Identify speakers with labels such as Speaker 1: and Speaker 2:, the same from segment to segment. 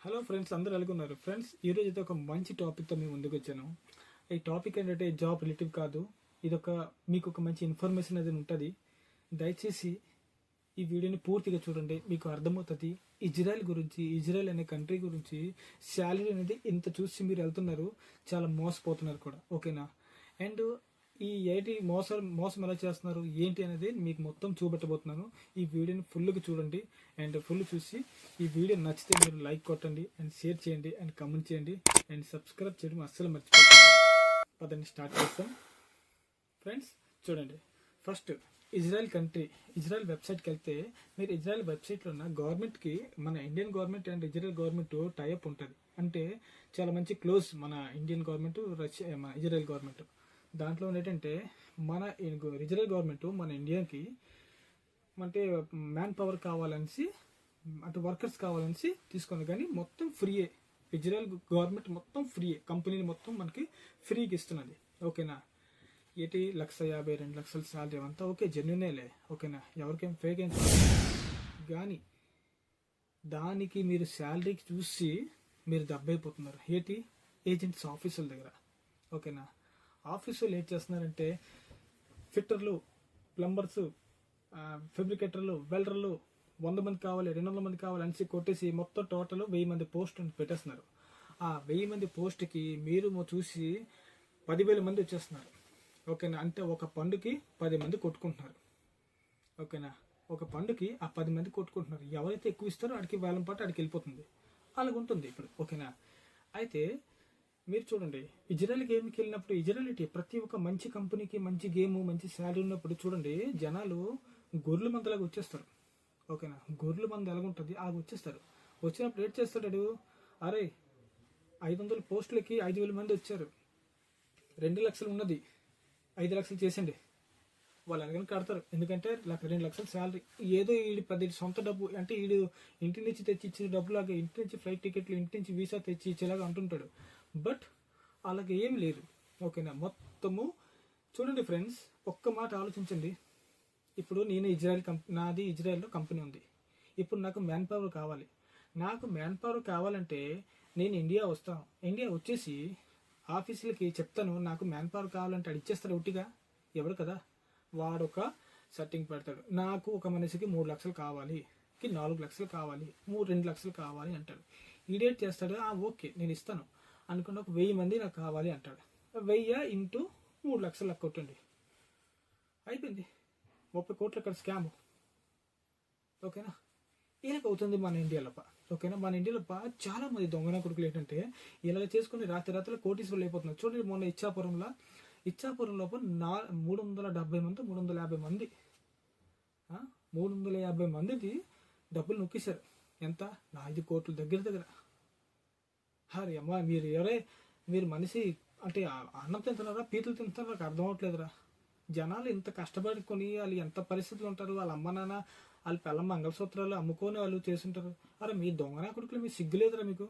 Speaker 1: Hello friends అందరూ ఎలాగున్నారు friends ఈరోజు అయితే ఒక మంచి టాపిక్తో మేము ముందుకు వచ్చాను. ఈ టాపిక్ ఏంటంటే జాబ్ రిలేటివ్ కాదు. ఇదొక మీకు ఒక మంచి ఇన్ఫర్మేషన్ అనేది ఉంటుంది. దయచేసి ఈ వీడియోని పూర్తిగా చూడండి. మీకు అర్థమవుతుంది. ఇజ్రాయెల్ గురించి ఇజ్రాయెల్ అనే కంట్రీ గురించి శాలరీ అనేది ఇంత చూసి మీరు వెళ్తున్నారు చాలా మోసపోతున్నారు కూడా. ఓకేనా అండ్ ఈ ఏంటి మోసం మోసం ఎలా చేస్తున్నారు ఏంటి అనేది మీకు మొత్తం చూపెట్టబోతున్నాను. ఈ వీడియోని ఫుల్గా చూడండి అండ్ ఫుల్ చూసి ఈ వీడియో నచ్చితే మీరు లైక్ కొట్టండి అండ్ షేర్ చేయండి అండ్ కమెంట్ చేయండి అండ్ సబ్స్క్రైబ్ చేయడం అస్సలు మర్చిపోకండి. పదండి స్టార్ట్ చేస్తాం ఫ్రెండ్స్ చూడండి. ఫస్ట్ ఇజ్రాయెల్ కంట్రీ ఇజ్రాయెల్ వెబ్సైట్కి వెళ్తే మీరు ఇజ్రాయెల్ వెబ్సైట్లో ఉన్న గవర్నమెంట్కి మన Indian government and Israel government tie up ఉంటుంది. అంటే చాలా మంచి క్లోజ్ మన ఇండియన్ గవర్నమెంట్ రష్యా మన ఇజ్రాయెల్ గవర్నమెంట్. దాంట్లో ఏంటంటే మన ఇజ్రాయెల్ గవర్నమెంట్ మన ఇండియాకి అంటే మ్యాన్ పవర్ కావాలనేసి అటు వర్కర్స్ కావాలనేసి తీసుకుంది. కానీ మొత్తం ఫ్రీయే. ఇజ్రాయల్ గవర్నమెంట్ మొత్తం ఫ్రీయే. కంపెనీని మొత్తం మనకి ఫ్రీకి ఇస్తున్నది. ఓకేనా? ఏటి? లక్ష యాభై రెండు లక్షల శాలరీ అంతా ఓకే జెన్యునేలే ఓకేనా? ఎవరికేం ఫేక్ ఏం కానీ దానికి మీరు శాలరీకి చూసి మీరు దెబ్బైపోతున్నారు ఏంటి? ఏజెంట్స్ ఆఫీసుల దగ్గర. ఓకేనా? ఆఫీసులు ఏం చేస్తున్నారంటే ఫిట్టర్లు ప్లంబర్స్ ఫెబ్రికేటర్లు వెల్డర్లు వంద మంది కావాలి రెండు వందల మంది కావాలి అనేసి కొట్టేసి మొత్తం టోటల్ వెయ్యి మంది పోస్ట్ పెట్టేస్తున్నారు. ఆ వెయ్యి మంది పోస్ట్కి మీరు చూసి పదివేల మంది వచ్చేస్తున్నారు. ఓకేనా? అంటే ఒక పండుకి పది మంది కొట్టుకుంటున్నారు. ఓకేనా? ఒక పండుకి ఆ పది మంది కొట్టుకుంటున్నారు. ఎవరైతే ఎక్కువ ఇస్తారో అడికి వేలం పాటు అడికి వెళ్ళిపోతుంది. అలాగ ఉంటుంది ఇప్పుడు. ఓకేనా? అయితే మీరు చూడండి ఇజ్రాయెల్ గేమ్కి వెళ్ళినప్పుడు ఇజ్రాయెల్ ప్రతి ఒక్క మంచి కంపెనీకి మంచి గేమ్ మంచి శాలరీ ఉన్నప్పుడు చూడండి జనాలు గొర్రెల మందలాగా వచ్చేస్తారు. ఓకేనా? గొర్రెల మంద ఎలాగుంటుంది ఆ వచ్చేస్తారు. వచ్చినప్పుడు ఏడ్ చేస్తాడు అరే ఐదు వందల పోస్టులకి ఐదు వేల మంది వచ్చారు. రెండు లక్షలు ఉన్నది. ఐదు లక్షలు చేసండి వాళ్ళు ఎలాగైనా కడతారు. ఎందుకంటే లక్ష రెండు లక్షల శాలరీ. ఏదో వీడి పది సొంత డబ్బు అంటే వీడు ఇంటి నుంచి తెచ్చి ఇచ్చే డబ్బులాగా ఇంటి నుంచి ఫ్లైట్ టికెట్లు ఇంటి నుంచి వీసా తెచ్చి ఇచ్చేలాగా అంటుంటాడు. బట్ అలాగే ఏమి లేదు. ఓకేనా? మొత్తము చూడండి ఫ్రెండ్స్ ఒక్క మాట ఆలోచించండి. ఇప్పుడు నేను ఇజ్రాయెల్ కంపెనీ నాది ఇజ్రాయెల్లో కంపెనీ ఉంది. ఇప్పుడు నాకు మ్యాన్ పవర్ కావాలి. నాకు మ్యాన్ పవర్ కావాలంటే నేను ఇండియా వస్తాను. ఇండియా వచ్చేసి ఆఫీసులకి చెప్తాను నాకు మ్యాన్ పవర్ కావాలంటే అది ఇచ్చేస్తారు ఒట్టిగా ఎవరు కదా? వాడు ఒక సెట్టింగ్ పెడతాడు. నాకు ఒక మనిషికి మూడు లక్షలు కావాలి. నాలుగు లక్షలు కావాలి. మూడు రెండు లక్షలు కావాలి అంటాడు. ఈడేట్ చేస్తాడు? ఆ ఓకే నేను ఇస్తాను. అనుకున్న ఒక వెయ్యి మంది నాకు కావాలి అంటాడు. వెయ్యి ఇంటూ మూడు లక్షలు లెక్క కొట్టండి. అయిపోయింది. ముప్పై కోట్లు ఇక్కడ స్కామ్ ఓకేనా? ఈయనకు అవుతుంది మన ఇండియాలో ఓకేనా? మన ఇండియాలో చాలా మంది దొంగన కొడుకులు ఏంటంటే ఇలా చేసుకుని రాత్రి రాత్రిలో కోటీశ్వరులు అయిపోతున్నారు. చూడండి మొన్న ఇచ్చాపురంలో ఇచ్చాపురం లోపల నా మూడు వందల డెబ్బై మంది మూడు వందల యాభై మంది. మూడు వందల యాభై మందికి డబ్బులు నొక్కేశారు. ఎంత? నా ఐదు కోట్ల దగ్గర దగ్గర. అరే అమ్మ మీరు ఎవరే? మీరు మనిషి అంటే అన్నం తింటున్నారా పీతలు తింటున్నారా నాకు అర్థం అవట్లేదురా. జనాలు ఇంత కష్టపడుకొని వాళ్ళు ఎంత పరిస్థితులు ఉంటారు వాళ్ళ అమ్మ నాన్న వాళ్ళ పిల్ల మంగళసూత్రాలు అమ్ముకొని వాళ్ళు చేస్తుంటారు. అరే మీ దొంగనా కొడుకులు మీ సిగ్గులేదురా మీకు?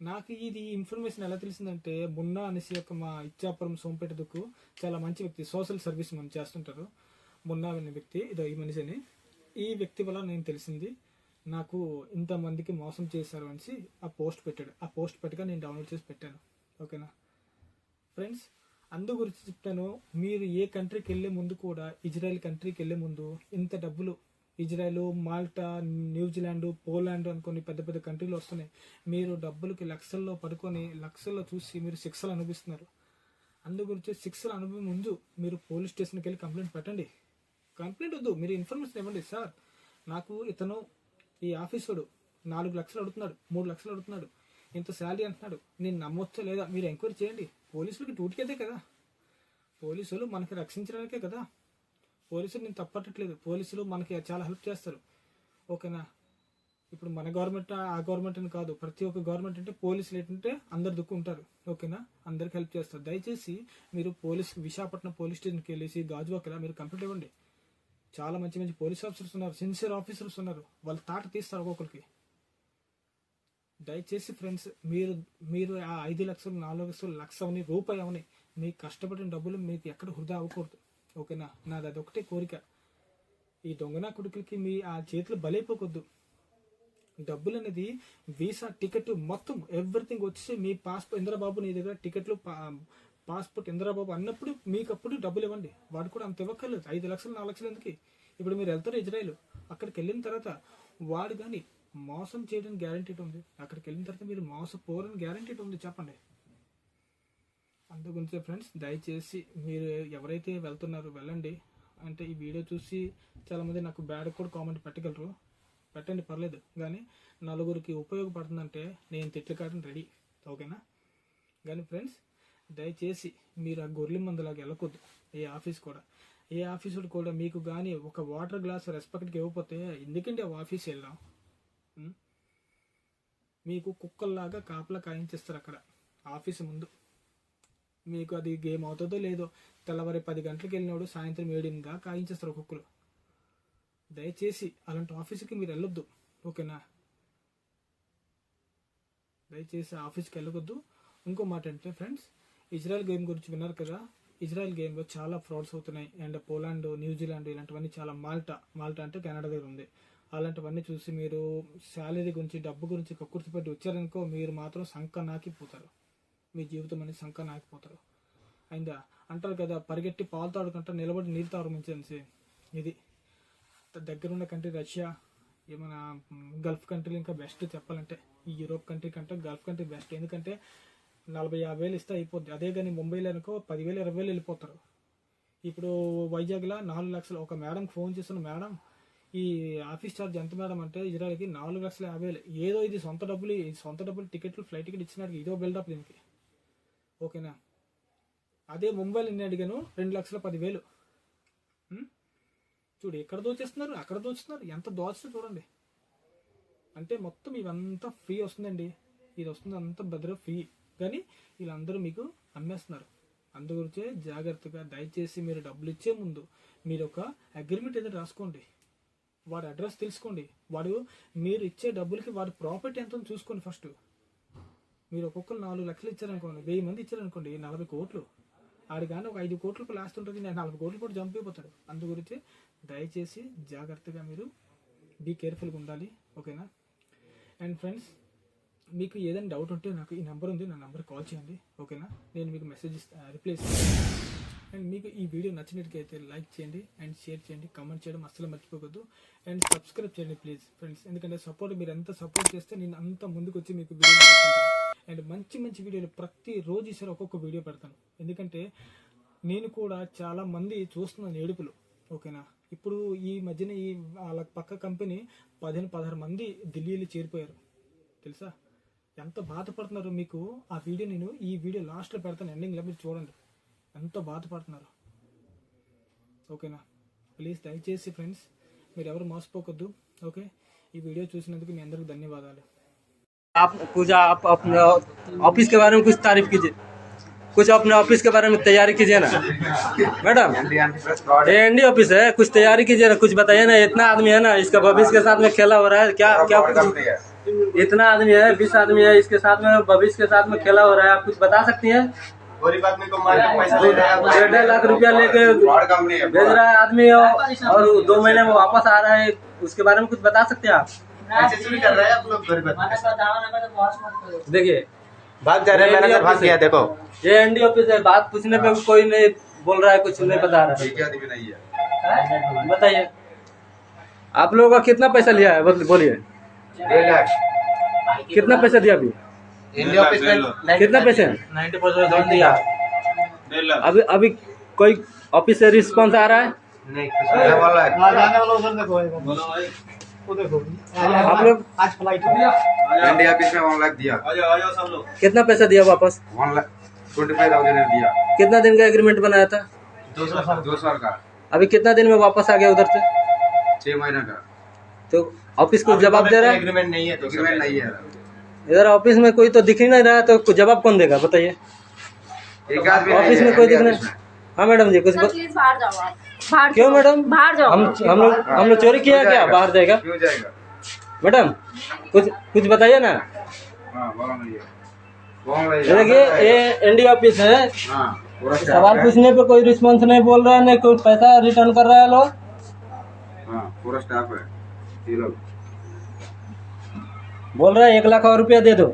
Speaker 1: నాకు ఇది ఇన్ఫర్మేషన్ ఎలా తెలిసిందంటే మున్నా అనేసి యొక్క మా ఇచ్చాపురం సోంపేట దుక్కు చాలా మంచి వ్యక్తి సోషల్ సర్వీస్ మనం చేస్తుంటారు. మున్నా అనే వ్యక్తి ఇదో ఈ మనిషిని. ఈ వ్యక్తి వల్ల నేను తెలిసింది నాకు ఇంతమందికి మోసం చేశారు అనేసి ఆ పోస్ట్ పెట్టాడు. ఆ పోస్ట్ పెట్టగా నేను డౌన్లోడ్ చేసి పెట్టాను. ఓకేనా? ఫ్రెండ్స్ అందు గురించి చెప్తాను. మీరు ఏ కంట్రీకి వెళ్ళే ముందు కూడా ఇజ్రాయెల్ కంట్రీకి వెళ్ళే ముందు ఇంత డబ్బులు ఇజ్రాయెల్ మాల్టా న్యూజిలాండ్ పోలాండ్ అనుకొని పెద్ద పెద్ద కంట్రీలు వస్తున్నాయి. మీరు డబ్బులకి లక్షల్లో పడుకొని లక్షల్లో చూసి మీరు శిక్షలు అనుభవిస్తున్నారు. అందు గురించి శిక్షలు అనుభవం ముందు మీరు పోలీస్ స్టేషన్కి వెళ్ళి కంప్లైంట్ పెట్టండి. కంప్లైంట్ వద్దు మీరు ఇన్ఫర్మేషన్ ఇవ్వండి సార్ నాకు ఇతను ఈ ఆఫీసుడు నాలుగు లక్షలు అడుగుతున్నాడు మూడు లక్షలు అడుగుతున్నాడు ఇంత శాలరీ అంటున్నాడు నేను నమ్మొచ్చా లేదా? మీరు ఎంక్వైరీ చేయండి. పోలీసులకి డ్యూటీకి అదే కదా. పోలీసులు మనకి రక్షించడానికే కదా. పోలీసులు నేను తప్పట్టట్లేదు. పోలీసులు మనకి చాలా హెల్ప్ చేస్తారు. ఓకేనా? ఇప్పుడు మన గవర్నమెంట్ ఆ గవర్నమెంట్ అని కాదు. ప్రతి ఒక్క గవర్నమెంట్ అంటే పోలీసులు ఏంటంటే అందరు దుక్కు ఉంటారు. ఓకేనా? అందరికి హెల్ప్ చేస్తారు. దయచేసి మీరు పోలీస్ విశాఖపట్నం పోలీస్ స్టేషన్కి వెళ్ళేసి గాజువాకలా మీరు కంప్లీట్ ఇవ్వండి. చాలా మంచి మంచి పోలీస్ ఆఫీసర్స్ ఉన్నారు సిన్సియర్ ఆఫీసర్స్ ఉన్నారు. వాళ్ళు తాట తీస్తారు ఒక్కొక్కరికి. దయచేసి ఫ్రెండ్స్ మీరు మీరు ఆ ఐదు లక్షలు నాలుగు లక్షలు లక్ష అవని రూపాయి అవని మీకు కష్టపడిన డబ్బులు మీకు ఎక్కడ వృధా అవ్వకూడదు. ఓకేనా? నాది అదొకటే కోరిక. ఈ దొంగన కొడుకులకి మీ ఆ చేతులు బలైపోకూడదు డబ్బులు అనేది వీసా టికెట్ మొత్తం ఎవ్రీథింగ్ వచ్చేసి మీ పాస్పోర్ట్ ఇంద్రబాబు నీ దగ్గర టికెట్లు పా- పాస్పోర్ట్ ఇంద్రాబాబు అన్నప్పుడు మీకు అప్పుడు డబ్బులు ఇవ్వండి. వాడు కూడా అంత ఇవ్వక్కర్లేదు. ఐదు లక్షలు నాలుగు లక్షలు ఎందుకు? ఇప్పుడు మీరు వెళ్తారు ఇజ్రాయెల్. అక్కడికి వెళ్ళిన తర్వాత వాడు కానీ మోసం చేయడానికి గ్యారంటీ ఉంది. అక్కడికి వెళ్ళిన తర్వాత మీరు మోసపోరని గ్యారంటీ ఉంది. చెప్పండి. అందు గురించి ఫ్రెండ్స్ దయచేసి మీరు ఎవరైతే వెళ్తున్నారో వెళ్ళండి. అంటే ఈ వీడియో చూసి చాలామంది నాకు బ్యాడ్ కూడా కామెంట్ పెట్టగలరు. పెట్టండి పర్లేదు. కానీ నలుగురికి ఉపయోగపడుతుందంటే నేను తిట్లు కాటం రెడీ ఓకేనా? కానీ ఫ్రెండ్స్ దయచేసి మీరు ఆ గొర్రెల మందులాగా వెళ్ళకూడదు ఏ ఆఫీస్ కూడా. ఏ ఆఫీసుడు కూడా మీకు కానీ ఒక వాటర్ గ్లాస్ రెస్పెక్ట్కి ఇవ్వకపోతే ఎందుకండి ఆ ఆఫీస్ వెళ్ళాం? మీకు కుక్కల్లాగా కాపలా కాయించేస్తారు అక్కడ ఆఫీస్ ముందు. మీకు అది గేమ్ అవుతుందో లేదో తెల్లవారి పది గంటలకు వెళ్ళినప్పుడు సాయంత్రం ఏడిందా కాయించేస్తారు కుక్కలు. దయచేసి అలాంటి ఆఫీస్కి మీరు వెళ్ళొద్దు ఓకేనా? దయచేసి ఆఫీస్కి వెళ్ళకొద్దు ఇంకో మాట అంటే ఫ్రెండ్స్ ఇజ్రాయెల్ గేమ్ గురించి విన్నారు కదా? ఇజ్రాయెల్ గేమ్లో చాలా ఫ్రాడ్స్ అవుతున్నాయి. అండ్ పోలాండ్ న్యూజిలాండ్ ఇలాంటివన్నీ చాలా మాల్టా మాల్టా అంటే కెనడా దగ్గర ఉంది. అలాంటివన్నీ చూసి మీరు శాలరీ గురించి డబ్బు గురించి కక్కుర్తి పెట్టి వచ్చారనుకో మీరు మాత్రం సంక నాకిపోతారు. మీ జీవితం అనేది సంక నాకిపోతారు. అయిందా? అంటారు కదా పరిగెట్టి పాలు తాడుకుంటా నిలబడి నీరు తాగడం ఇది దగ్గరున్న కంట్రీ రష్యా ఏమైనా గల్ఫ్ కంట్రీలు ఇంకా బెస్ట్ చెప్పాలంటే. ఈ యూరోప్ కంట్రీ కంటే గల్ఫ్ కంట్రీ బెస్ట్. ఎందుకంటే నలభై యాభై వేలు ఇస్తే అయిపోద్ది. అదే కానీ ముంబైలో అనుకో పదివేలు ఇరవై వేలు వెళ్ళిపోతారు. ఇప్పుడు వైజాగ్లో నాలుగు లక్షలు. ఒక మేడంకి ఫోన్ చేస్తున్న మేడం ఈ ఆఫీస్ ఛార్జ్ ఎంత మేడం అంటే ఇజ్రాయల్కి నాలుగు లక్షల యాభై వేలు. ఏదో ఇది సొంత డబ్బులు సొంత డబ్బులు టికెట్లు ఫ్లైట్ టికెట్ ఇచ్చినాడు ఇదో బిల్డప్ దీనికి. ఓకేనా? అదే ముంబైలో నేను అడిగాను రెండు లక్షల పదివేలు. చూడు ఎక్కడ దోచేస్తున్నారు? అక్కడ దోచుతున్నారు ఎంత దోచుతో చూడండి. అంటే మొత్తం ఇవంతా ఫ్రీ వస్తుందండి. ఇది వస్తుంది అంతా భద్ర ఫ్రీ. కానీ వీళ్ళందరూ మీకు అమ్మేస్తున్నారు. అందుగురించే జాగ్రత్తగా దయచేసి మీరు డబ్బులు ఇచ్చే ముందు మీరు ఒక అగ్రిమెంట్ ఏదైనా రాసుకోండి. వాడి అడ్రస్ తెలుసుకోండి. వాడు మీరు ఇచ్చే డబ్బులకి వాడి ప్రాఫిట్ ఎంత చూసుకోండి ఫస్ట్ మీరు ఒక్కొక్కరు నాలుగు లక్షలు ఇచ్చారనుకోండి వెయ్యి మంది ఇచ్చారనుకోండి నలభై కోట్లు. ఆడు కానీ ఒక ఐదు కోట్లకు లాస్ట్ ఉంటుంది నేను నలభై కోట్లు కూడా జంప్ అయిపోతాడు. అందు గురించి దయచేసి జాగ్రత్తగా మీరు బీ కేర్ఫుల్గా ఉండాలి. ఓకేనా అండ్ ఫ్రెండ్స్ మీకు ఏదైనా డౌట్ ఉంటే నాకు ఈ నెంబర్ ఉంది నా నెంబర్ కాల్ చేయండి ఓకేనా నేను మీకు మెసేజ్ రిప్లై అండ్ మీకు ఈ వీడియో నచ్చినట్టుకైతే లైక్ చేయండి అండ్ షేర్ చేయండి కమెంట్ చేయడం అస్సలు మర్చిపోకూడదు. అండ్ సబ్స్క్రైబ్ చేయండి ప్లీజ్ ఫ్రెండ్స్ ఎందుకంటే సపోర్ట్ మీరు ఎంత సపోర్ట్ చేస్తే నేను అంత ముందుకు వచ్చి మీకు వీడియో అండ్ మంచి మంచి వీడియోలు ప్రతి రోజు ఈసారి ఒక్కొక్క వీడియో పెడతాను. ఎందుకంటే నేను కూడా చాలా మంది చూస్తున్నాను ఏడుపులు ఓకేనా ఇప్పుడు ఈ మధ్యన ఈ వాళ్ళ పక్క కంపెనీ పదిహేను పదహారు మంది ఢిల్లీలో చేరిపోయారు. తెలుసా? ఎంత బాధపడుతున్నారు మీకు ఆ వీడియో నేను ఈ వీడియో లాస్ట్లో పెడతాను ఎండింగ్లో మీరు చూడండి ఎంత బాధపడుతున్నారు ఓకేనా ప్లీజ్ దయచేసి ఫ్రెండ్స్ మీరు ఎవరు మోసపోకొద్దు ఓకే ఈ వీడియో చూసినందుకు మీ అందరికి ధన్యవాదాలు
Speaker 2: आप पूजा आप अपने ऑफिस के बारे में कुछ तारीफ कीजिए कुछ अपने ऑफिस के बारे में तैयारी कीजिए ना मैडम ये एनडी ऑफिस है कुछ तैयारी कीजिए ना कुछ बताइए ना इतना आदमी है ना इसका भविष्य के साथ में खेला हो रहा है क्या क्या इतना आदमी है बीस आदमी है इसके साथ में भविष्य के साथ में खेला हो रहा है आप कुछ बता सकती हैं?
Speaker 3: गरीब आदमी को मार के पैसा ले रहा है
Speaker 2: डेढ़ डेढ़ लाख रुपया लेके
Speaker 3: है
Speaker 2: भेज रहा है आदमी और दो महीने में वापस आ रहा है उसके बारे में कुछ बता सकते हैं आप?
Speaker 3: ऐसे भी कर रहे हैं आप लोग
Speaker 2: देखिए
Speaker 3: भाग जा रहे हैं मैनेजर भाग गया देखो।
Speaker 2: ये एनडी ऑफ़िस है बात पूछने पे कोई नहीं बोल रहा है कुछ नहीं बता रहा
Speaker 3: एक आदमी नहीं है।
Speaker 2: है बताइए। आप लोगों का कितना पैसा लिया है? बोलिए।
Speaker 3: डेढ़ लाख
Speaker 2: कितना पैसा दिया अभी?
Speaker 3: इंडिया ऑफ़िस में
Speaker 2: कितना पैसे?
Speaker 3: नाइन्टी परसेंट दिया।
Speaker 2: अभी अभी कोई ऑफ़िस से रिस्पॉन्स आ रहा है? आप लोग?
Speaker 3: इंडिया ऑफ़िस में वन लाख दिया।
Speaker 2: कितना पैसा दिया वापस?
Speaker 3: One lakh twenty five thousand दिया।
Speaker 2: कितना दिन का एग्रीमेंट बनाया था?
Speaker 3: दो साल दो साल का।
Speaker 2: अभी कितना दिन में वापस आ गया उधर से?
Speaker 3: छह महीने का।
Speaker 2: तो ऑफ़िस को जवाब दे रहा है।
Speaker 3: एग्रीमेंट नहीं है एग्रीमेंट नहीं है।
Speaker 2: इधर ऑफ़िस में कोई तो दिख ही नहीं रहा तो जवाब कौन देगा बताइए।
Speaker 3: एक आदमी नहीं
Speaker 2: ऑफ़िस में कोई दिख नहीं। हाँ मैडम जी कुछ
Speaker 4: बाहर जाओ आप। बाहर
Speaker 2: क्यों मैडम?
Speaker 4: बाहर जाओ।
Speaker 2: हम हम लोग हम लोग चोरी किया
Speaker 3: क्यों?
Speaker 2: बाहर जाएगा? मैडम कुछ कुछ बताइए ना।
Speaker 3: हाँ बोलो नहीं है
Speaker 2: ये देखिए ये एनडी ऑफ़िस है।
Speaker 3: हाँ पूरा staff
Speaker 2: सवाल पूछने पे कोई रिस्पॉन्स नहीं बोल रहा है नहीं कोई पैसा रिटर्न कर रहा है लोग।
Speaker 3: हाँ पूरा स्टाफ है। लोग
Speaker 2: बोल रहा है एक लाख और रुपया दे दो